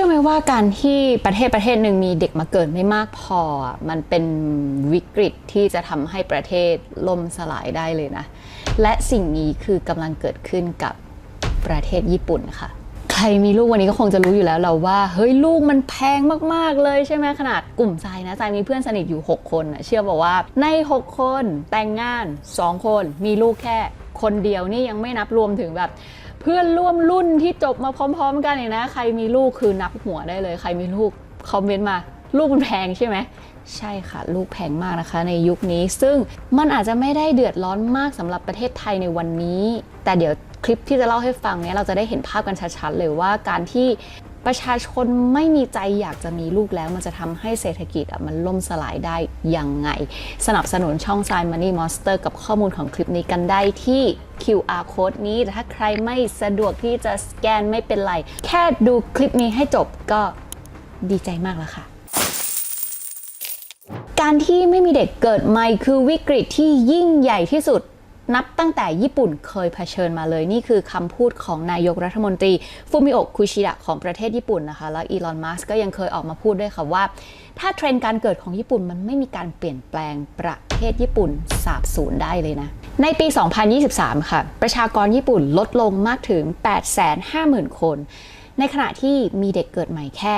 ชื่อไหมว่าการที่ประเทศประเทศหนึ่งมีเด็กมาเกิดไม่มากพอ มันเป็นวิกฤตที่จะทำให้ประเทศล่มสลายได้เลยนะ และสิ่งนี้คือกำลังเกิดขึ้นกับประเทศญี่ปุ่นค่ะ ใครมีลูกวันนี้ก็คงจะรู้อยู่แล้วเราว่า เฮ้ยลูกมันแพงมากๆเลยใช่ไหมขนาดกลุ่มใจนะใจมีเพื่อนสนิทอยู่ 6 คนนะเชื่อบอกว่าใน 6 คนแต่งงาน 2 คน มีลูกแค่คนเดียวนี่ยังไม่นับรวมถึงแบบ เพื่อนร่วมรุ่นที่จบมาพร้อม ๆ กันเนี่ยนะ ใครมีลูกคือนับหัวได้เลย ใครมีลูกคอมเมนต์มา ลูกมันแพงใช่ไหมใช่ค่ะ ลูกแพงมากนะคะ ในยุคนี้ ซึ่งมันอาจจะไม่ได้เดือดร้อนมากสำหรับประเทศไทยในวันนี้ แต่เดี๋ยวคลิปที่จะเล่าให้ฟังเนี่ยเราจะได้เห็นภาพกันชัดๆเลยว่าการที่ ประชาชนไม่มีใจอยากจะมีลูกแล้ว มันจะทำให้เศรษฐกิจอะมันล่มสลายได้ยังไง สนับสนุนช่อง s าย Money Monster กับข้อมูลของคลิปนี้กันได้ที่ QR code นี้แต่ถ้าใครไม่สะดวกที่จะสแกนไม่เป็นไร แค่ดูคลิปนี้ให้จบก็ดีใจมากแล้วค่ะการที่ไม่มีเด็กเกิดใหม่คือวิกฤตที่ยิ่งใหญ่ที่สุด นับตั้งแต่ญี่ปุ่นเคยเผชิญมาเลย นี่คือคำพูดของนายกรัฐมนตรีฟูมิโอะคุชิดะของประเทศญี่ปุ่นนะคะ แล้วอีลอนมัสก็ยังเคยออกมาพูดด้วยค่ะว่า ถ้าเทรนด์การเกิดของญี่ปุ่นมันไม่มีการเปลี่ยนแปลงประเทศญี่ปุ่นสาบสูญได้เลยนะ ในปี 2023 ค่ะ ประชากรญี่ปุ่นลดลงมากถึง 850,000 คน ในขณะที่มีเด็กเกิดใหม่แค่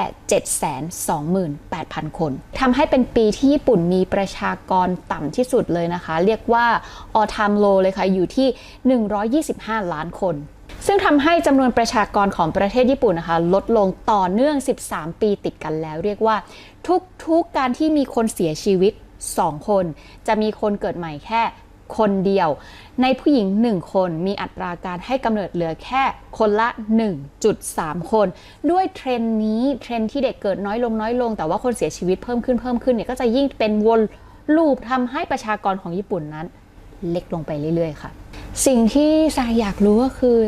728,000 คนทำให้เป็นปีที่ญี่ปุ่นมีประชากรต่ำที่สุดเลยนะคะ เรียกว่า all time low เลยค่ะ อยู่ที่ 125 ล้านคนซึ่งทำให้จำนวนประชากรของประเทศญี่ปุ่นนะคะ ลดลงต่อเนื่อง 13 ปีติดกันแล้ว เรียกว่าทุกๆการที่มีคนเสียชีวิต 2 คน จะมีคนเกิดใหม่แค่ คนเดียว ในผู้หญิง 1 คนมีอัตราการให้กำเนิดเหลือแค่คนละ 1.3 คน ด้วยเทรนนี้เทรนที่เด็กเกิดน้อยลงน้อยลง แต่ว่าคนเสียชีวิตเพิ่มขึ้นเพิ่มขึ้นเนี่ยก็จะยิ่งเป็นวนลูปทำให้ประชากรของญี่ปุ่นนั้น เล็กลงไปเรื่อยๆค่ะ สิ่งที่สายอยากรู้ก็คือ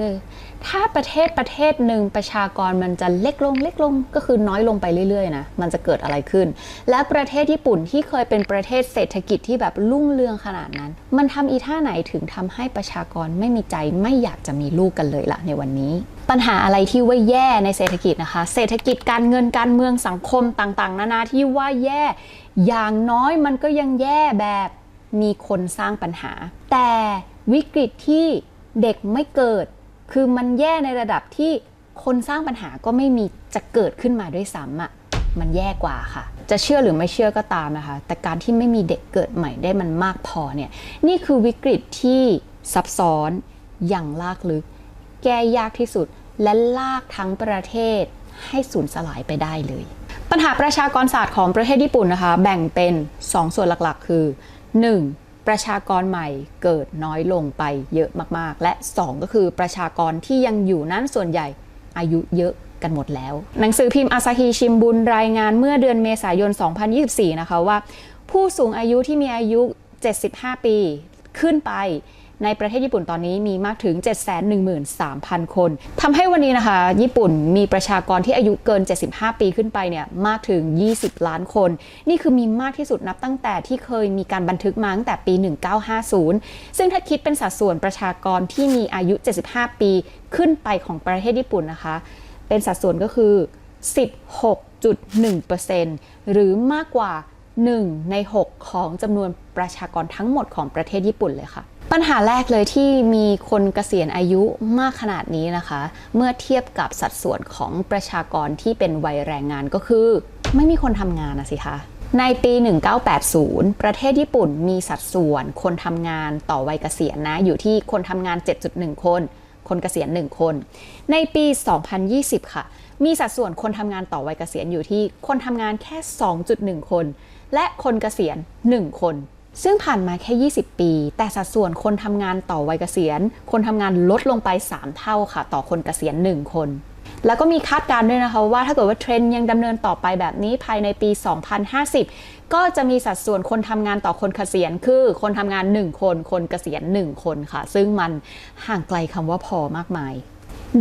ถ้าประเทศประเทศหนึ่งประชากรมันจะเล็กลงเล็กลงก็คือน้อยลงไปเรื่อยๆนะมันจะเกิดอะไรขึ้น และประเทศญี่ปุ่นที่เคยเป็นประเทศเศรษฐกิจที่แบบรุ่งเรืองขนาดนั้น มันทำอีท่าไหนถึงทำให้ประชากรไม่มีใจไม่อยากจะมีลูกกันเลยล่ะในวันนี้ ปัญหาอะไรที่ว่าแย่ในเศรษฐกิจนะคะ เศรษฐกิจการเงินการเมืองสังคมต่างๆ นานาที่ว่าแย่ อย่างน้อยมันก็ยังแย่แบบมีคนสร้างปัญหา แต่ วิกฤตที่เด็กไม่เกิด คือมันแย่ในระดับที่คนสร้างปัญหาก็ไม่มีจะเกิดขึ้นมาด้วยซ้ำอะ่ะมันแย่กว่าค่ะ จะเชื่อหรือไม่เชื่อก็ตามนะคะ แต่การที่ไม่มีเด็กเกิดใหม่ได้มันมากพอเนี่ย นี่คือวิกฤตที่ซับซ้อนอย่างลากลึก แก้ยากที่สุด และลากทั้งประเทศให้สูญสลายไปได้เลย ปัญหาประชากรศาสตร์ของประเทศญี่ปุ่นนะคะ แบ่งเป็น 2 ส่วนหลักๆ คือ 1. ประชากรใหม่เกิดน้อยลงไปเยอะมากๆ และ 2 ก็คือประชากรที่ยังอยู่นั้นส่วนใหญ่อายุเยอะกันหมดแล้ว หนังสือพิมพ์อาซาฮีชิมบุนรายงานเมื่อเดือนเมษายน 2024 นะคะว่า ผู้สูงอายุที่มีอายุ 75 ปีขึ้นไป ในประเทศญี่ปุ่นตอนนี้มีมากถึง 713,000 คนทำให้วันนี้นะคะ ญี่ปุ่นมีประชากรที่อายุเกิน 75 ปีขึ้นไปเนี่ยมากถึง 20 ล้านคน นี่คือมีมากที่สุดนับตั้งแต่ที่เคยมีการบันทึกมาตั้งแต่ปี 1950 ซึ่งถ้าคิดเป็นสัดส่วนประชากรที่มีอายุ 75 ปีขึ้นไปของประเทศญี่ปุ่นนะคะ เป็นสัดส่วนก็คือ 16.1%หรือมากกว่า 1 ใน 6 ของจำนวนประชากรทั้งหมดของประเทศญี่ปุ่นเลยค่ะ ปัญหาแรกเลยที่มีคนเกษียณอายุมากขนาดนี้นะคะ เมื่อเทียบกับสัดส่วนของประชากรที่เป็นวัยแรงงานก็คือ ไม่มีคนทำงานนะสิคะในปี 1980 ประเทศญี่ปุ่นมีสัดส่วนคนทำงานต่อวัยเกษียณนะ อยู่ที่คนทำงาน 7.1 คน คนเกษียณ 1 คน ในปี 2020 ค่ะ มีสัดส่วนคนทำงานต่อวัยเกษียณอยู่ที่คนทำงานแค่ 2.1 คน และคนเกษียณ 1 คน ซึ่งผ่านมาแค่ 20 ปี แต่สัดส่วนคนทำงานต่อวัยเกษียณ คนทำงานลดลงไป 3 เท่าค่ะ ต่อคนเกษียณ 1 คน แล้วก็มีคาดการณ์ด้วยนะคะว่าถ้าเกิดว่าเทรนด์ยังดำเนินต่อไปแบบนี้ภายในปี 2050 ก็จะมีสัดส่วนคนทำงานต่อคนเกษียณคือ คนทำงาน 1 คน คนเกษียณ 1 คนค่ะ ซึ่งมันห่างไกลคำว่าพอมากมาย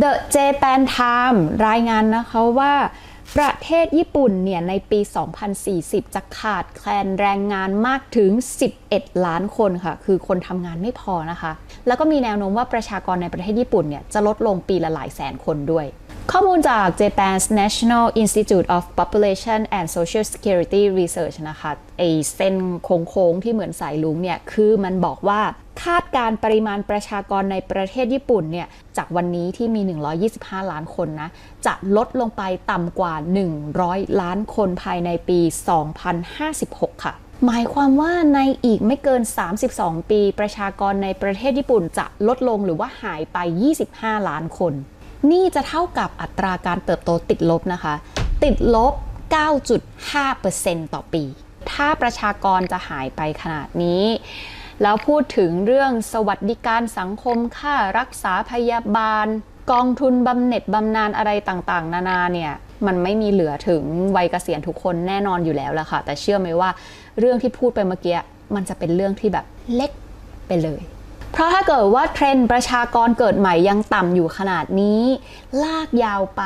The Japan Time รายงานนะคะว่า ประเทศญี่ปุ่นเนี่ยในปี 2040 จะขาดแคลนแรงงานมากถึง 11 ล้านคนค่ะ คือคนทำงานไม่พอนะคะ แล้วก็มีแนวโน้มว่าประชากรในประเทศญี่ปุ่นเนี่ยจะลดลงปีละหลายแสนคนด้วยข้อมูลจาก Japan's National Institute of Population and Social Security Research นะคะไอเส้นโค้งๆที่เหมือนสายลุงเนี่ย คือมันบอกว่า คาดการปริมาณประชากรในประเทศญี่ปุ่นเนี่ยจากวันนี้ที่มี 125 ล้านคนนะ จะลดลงไปต่ำกว่า 100 ล้านคนภายในปี 2056 ค่ะ หมายความว่าในอีกไม่เกิน 32 ปีประชากรในประเทศญี่ปุ่นจะลดลงหรือว่าหายไป 25 ล้านคน นี่จะเท่ากับอัตราการเติบโตติดลบนะคะ ติดลบ 9.5%ต่อปี ถ้าประชากรจะหายไปขนาดนี้ แล้วพูดถึงเรื่องสวัสดิการสังคมค่ารักษาพยาบาล กองทุนบำเหน็จบำนาญอะไรต่างๆ นานาเนี่ยมันไม่มีเหลือถึงวัยเกษียณทุกคนแน่นอนอยู่แล้วแหละค่ะ แต่เชื่อไหมว่าเรื่องที่พูดไปเมื่อกี้มันจะเป็นเรื่องที่แบบเล็กไปเลย เพราะถ้าเกิดว่าเทรนด์ประชากรเกิดใหม่ยังต่ำอยู่ขนาดนี้ ลากยาวไป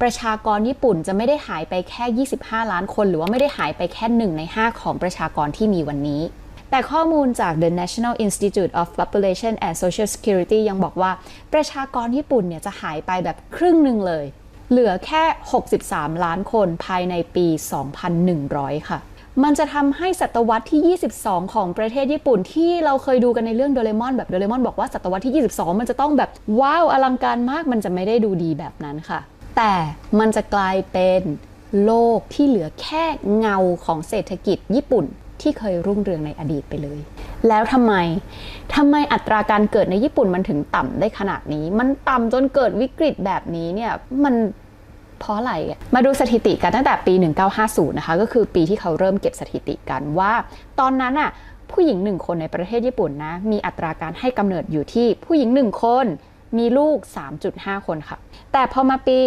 ประชากรญี่ปุ่นจะไม่ได้หายไปแค่ 25 ล้านคน หรือว่าไม่ได้หายไปแค่1ใน 5 ของประชากรที่มีวันนี้ แต่ข้อมูลจาก The National Institute of Population and Social Security ยังบอกว่าประชากรญี่ปุ่นเนี่ยจะหายไปแบบครึ่งหนึ่งเลย เหลือแค่ 63 ล้านคนภายในปี 2100 ค่ะมันจะทำให้ศตวรรษที่ 22 ของประเทศญี่ปุ่นที่เราเคยดูกันในเรื่องโดเรมอนแบบโดเรมอนบอกว่าศตวรรษที่ 22 มันจะต้องแบบว้าวอลังการมากมันจะไม่ได้ดูดีแบบนั้นค่ะ แต่มันจะกลายเป็นโลกที่เหลือแค่เงาของเศรษฐกิจญี่ปุ่น ที่เคยรุ่งเรืองในอดีตไปเลย แล้วทำไมทำไมอัตราการเกิดในญี่ปุ่นมันถึงต่ำได้ขนาดนี้ มันต่ำจนเกิดวิกฤตแบบนี้เนี่ยมันเพราะอะไร มาดูสถิติกันตั้งแต่ปี 1950 นะคะ ก็คือปีที่เขาเริ่มเก็บสถิติกันว่า ตอนนั้นอะผู้หญิงหนึ่งคนในประเทศญี่ปุ่นนะ มีอัตราการให้กำเนิดอยู่ที่ผู้หญิงหนึ่งคน มีลูก 3.5 คนค่ะ แต่พอมาปี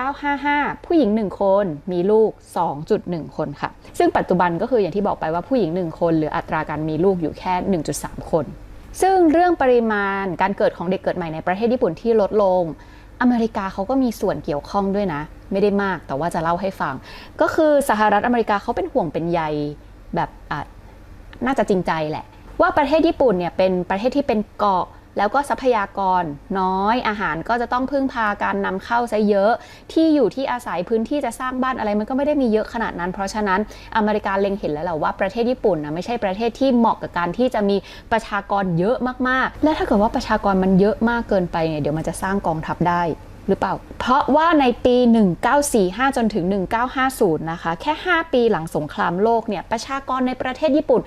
1955 ผู้หญิง 1 คน มีลูก 2.1 คนค่ะ ซึ่งปัจจุบันก็คืออย่างที่บอกไปว่าผู้หญิง 1 คนหลืออัตราการมีลูกอยู่แค่ 1.3 คน ซึ่งเรื่องปริมาณการเกิดของเด็กเกิดใหม่ในประเทศญี่ปุ่นที่ลดลง อเมริกาเขาก็มีส่วนเกี่ยวข้องด้วยนะ ไม่ได้มากแต่ว่าจะเล่าให้ฟัง ก็คือสหรัฐอเมริกาเขาเป็นห่วงเป็นใยแบบน่าจะจริงใจแหละ ว่าประเทศญี่ปุ่นเนี่ยเป็นประเทศที่เป็นเกาะ แล้วก็ทรัพยากรน้อยอาหารก็จะต้องพึ่งพาการนำเข้าซะเยอะ ที่อยู่ที่อาศัยพื้นที่จะสร้างบ้านอะไรมันก็ไม่ได้มีเยอะขนาดนั้น เพราะฉะนั้นอเมริกาเล็งเห็นแล้วแหละว่าประเทศญี่ปุ่นนะไม่ใช่ประเทศที่เหมาะกับการที่จะมีประชากรเยอะมากๆ และถ้าเกิดว่าประชากรมันเยอะมากเกินไปเนี่ยเดี๋ยวมันจะสร้างกองทัพได้ หรือเปล่า เพราะว่าในปี 1945 จนถึง 1950 นะคะ แค่ 5 ปีหลังสงครามโลกเนี่ย ประชากรในประเทศญี่ปุ่น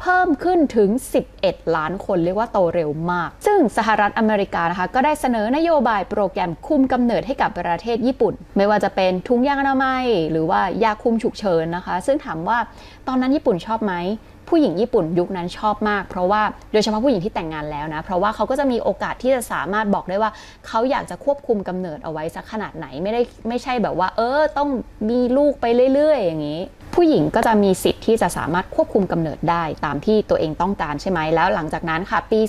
เพิ่มขึ้นถึง 11 ล้านคนเรียกว่าโตเร็วมาก ซึ่งสหรัฐอเมริกานะคะ ก็ได้เสนอนโยบายโปรแกรมคุมกำเนิดให้กับประเทศญี่ปุ่น ไม่ว่าจะเป็นถุงยางอนามัย หรือว่ายาคุมฉุกเฉินนะคะ ซึ่งถามว่าตอนนั้นญี่ปุ่นชอบไหม ผู้หญิงญี่ปุ่นยุคนั้นชอบมาก เพราะว่าโดยเฉพาะผู้หญิงที่แต่งงานแล้วนะ เพราะว่าเขาก็จะมีโอกาสที่จะสามารถบอกได้ว่า เขาอยากจะควบคุมกำเนิดเอาไว้สักขนาดไหนไม่ได้ไม่ใช่แบบว่า เออต้องมีลูกไปเรื่อย ๆ อย่างนี้ ผู้หญิงก็จะมีสิทธิ์ที่จะสามารถควบคุมกำเนิดได้ตามที่ตัวเองต้องการใช่ไหมแล้วหลังจากนั้นค่ะ ปี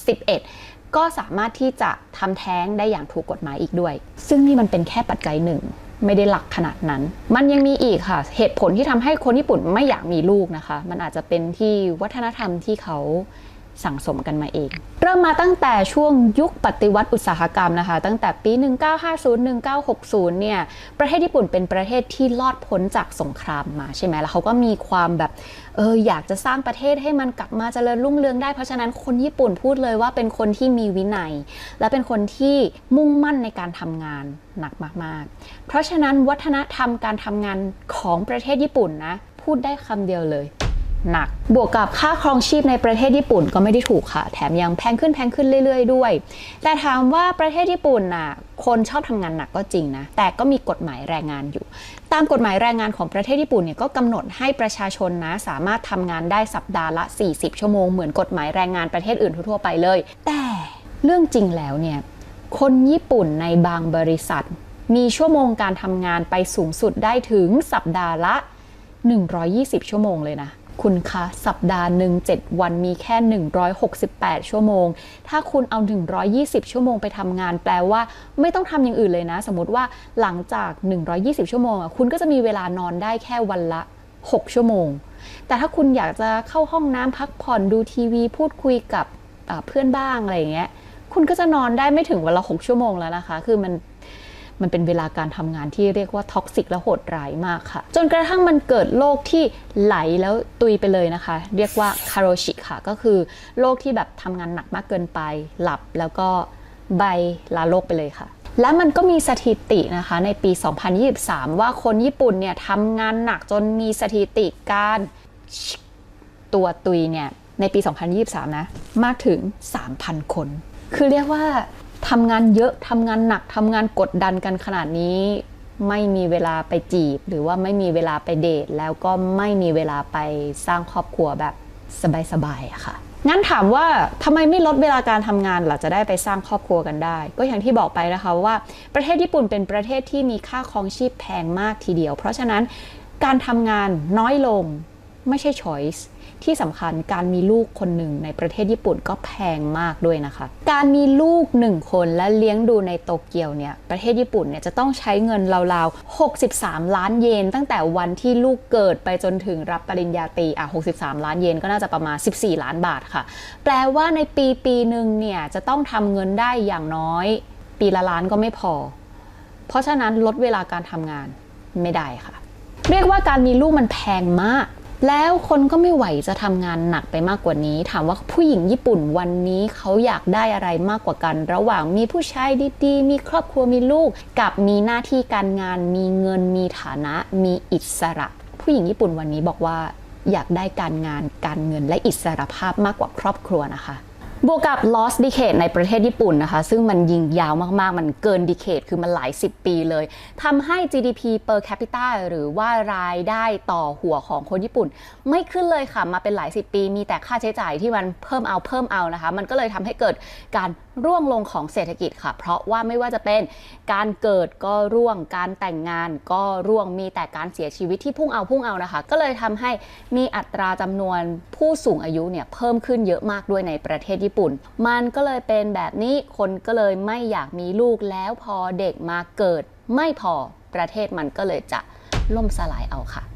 2011ก็สามารถที่จะทำแท้งได้อย่างถูกกฎหมายอีกด้วย ซึ่งนี่มันเป็นแค่ปัจจัยหนึ่ง ไม่ได้หลักขนาดนั้น มันยังมีอีกค่ะ เหตุผลที่ทำให้คนญี่ปุ่นไม่อยากมีลูกนะคะ มันอาจจะเป็นที่วัฒนธรรมที่เขา สั่งสมกันมาเอง เริ่มมาตั้งแต่ช่วงยุคปฏิวัติอุตสาหกรรมนะคะ ตั้งแต่ปี 1950-1960 เนี่ย ประเทศญี่ปุ่นเป็นประเทศที่รอดพ้นจากสงครามมาใช่ไหมแล้วเขาก็มีความแบบเอออยากจะสร้างประเทศให้มันกลับมาเจริญรุ่งเรืองได้ เพราะฉะนั้นคนญี่ปุ่นพูดเลยว่าเป็นคนที่มีวินัย และเป็นคนที่มุ่งมั่นในการทำงานหนักมากๆ เพราะฉะนั้นวัฒนธรรมการทำงานของประเทศญี่ปุ่นนะพูดได้คำเดียวเลย หนัก บวกกับค่าครองชีพในประเทศญี่ปุ่นก็ไม่ได้ถูกค่ะ แถมยังแพงขึ้นแพงขึ้นเรื่อย ๆ ด้วย แต่ถามว่าประเทศญี่ปุ่นน่ะคนชอบทำงานหนักก็จริงนะ แต่ก็มีกฎหมายแรงงานอยู่ ตามกฎหมายแรงงานของประเทศญี่ปุ่นเนี่ยก็กำหนดให้ประชาชนนะ สามารถทำงานได้สัปดาห์ละ 40 ชั่วโมงเหมือนกฎหมายแรงงานประเทศอื่นทั่วไปเลย แต่เรื่องจริงแล้วเนี่ยคนญี่ปุ่นในบางบริษัท มีชั่วโมงการทำงานไปสูงสุดได้ถึงสัปดาห์ละ 120 ชั่วโมงเลยนะ คุณคะสัปดาห์หนึ่ง7 วันมีแค่ 168 ชั่วโมง ถ้าคุณเอา 120 ชั่วโมงไปทำงาน แปลว่าไม่ต้องทำอย่างอื่นเลยนะ สมมติว่าหลังจาก 120 ชั่วโมงคุณก็จะมีเวลานอนได้แค่วันละ 6 ชั่วโมง แต่ถ้าคุณอยากจะเข้าห้องน้ำพักผ่อนดูทีวี พูดคุยกับเพื่อนบ้างอะไรอย่างเงี้ยคุณก็จะนอนได้ไม่ถึงวันละ 6 ชั่วโมงแล้วนะคะ คือมัน มันเป็นเวลาการทำงานที่เรียกว่าท็อกซิกและโหดร้ายมากค่ะ จนกระทั่งมันเกิดโรคที่ไหลแล้วตุยไปเลยนะคะ เรียกว่าคาโรชิค่ะ ก็คือโรคที่แบบทำงานหนักมากเกินไป หลับแล้วก็ใบลาโรคไปเลยค่ะและมันก็มีสถิตินะคะในปี 2023 ว่าคนญี่ปุ่นเนี่ยทำงานหนักจนมีสถิติการตัวตุยเนี่ยในปี 2023 นะ มากถึง 3,000 คน คือเรียกว่า ทำงานเยอะทำงานหนักทำงานกดดันกันขนาดนี้ ไม่มีเวลาไปจีบ หรือว่าไม่มีเวลาไปเดท แล้วก็ไม่มีเวลาไปสร้างครอบครัวแบบสบายๆอะค่ะงั้นถามว่าทำไมไม่ลดเวลาการทำงานล่ะจะได้ไปสร้างครอบครัวกันได้ ก็อย่างที่บอกไปนะคะว่าประเทศญี่ปุ่นเป็นประเทศที่มีค่าครองชีพแพงมากทีเดียว เพราะฉะนั้นการทำงานน้อยลงไม่ใช่ choice ที่สำคัญการมีลูกคนหนึ่งในประเทศญี่ปุ่นก็แพงมากด้วยนะคะ การมีลูกหนึ่งคนและเลี้ยงดูในโตเกียวเนี่ยประเทศญี่ปุ่นเนี่ยจะต้องใช้เงินราวๆ 63 ล้านเยนตั้งแต่วันที่ลูกเกิดไปจนถึงรับปริญญาตรีอะ 63 ล้านเยนก็น่าจะประมาณ 14 ล้านบาทค่ะ แปลว่าในปีปีหนึ่งเนี่ยจะต้องทำเงินได้อย่างน้อย ปีละล้านก็ไม่พอ เพราะฉะนั้นลดเวลาการทำงานไม่ได้ค่ะ เรียกว่าการมีลูกมันแพงมาก แล้วคนก็ไม่ไหวจะทำงานหนักไปมากกว่านี้ ถามว่าผู้หญิงญี่ปุ่นวันนี้เขาอยากได้อะไรมากกว่ากัน ระหว่างมีผู้ชายดีๆ มีครอบครัวมีลูก กับมีหน้าที่การงาน มีเงิน มีฐานะ มีอิสระ ผู้หญิงญี่ปุ่นวันนี้บอกว่าอยากได้การงานการเงินและอิสรภาพมากกว่าครอบครัวนะคะ บวกกับ lost decade ในประเทศญี่ปุ่นนะคะ ซึ่งมันยิงยาวมาก ๆ มันเกิน decade คือมันหลาย 10 ปีเลยทำให้ GDP per capita หรือว่ารายได้ต่อหัวของคนญี่ปุ่น ไม่ขึ้นเลยค่ะ มาเป็นหลาย 10 ปี มีแต่ค่าใช้จ่ายที่มันเพิ่มเอาเพิ่มเอานะคะ มันก็เลยทำให้เกิดการ ร่วงลงของเศรษฐกิจค่ะ เพราะว่าไม่ว่าจะเป็นการเกิดก็ร่วง การแต่งงานก็ร่วง มีแต่การเสียชีวิตที่พุ่งเอาพุ่งเอานะคะ ก็เลยทำให้มีอัตราจำนวนผู้สูงอายุเนี่ยเพิ่มขึ้นเยอะมากด้วยในประเทศญี่ปุ่น มันก็เลยเป็นแบบนี้คนก็เลยไม่อยากมีลูกแล้วพอเด็กมาเกิดไม่พอประเทศมันก็เลยจะล่มสลายเอาค่ะ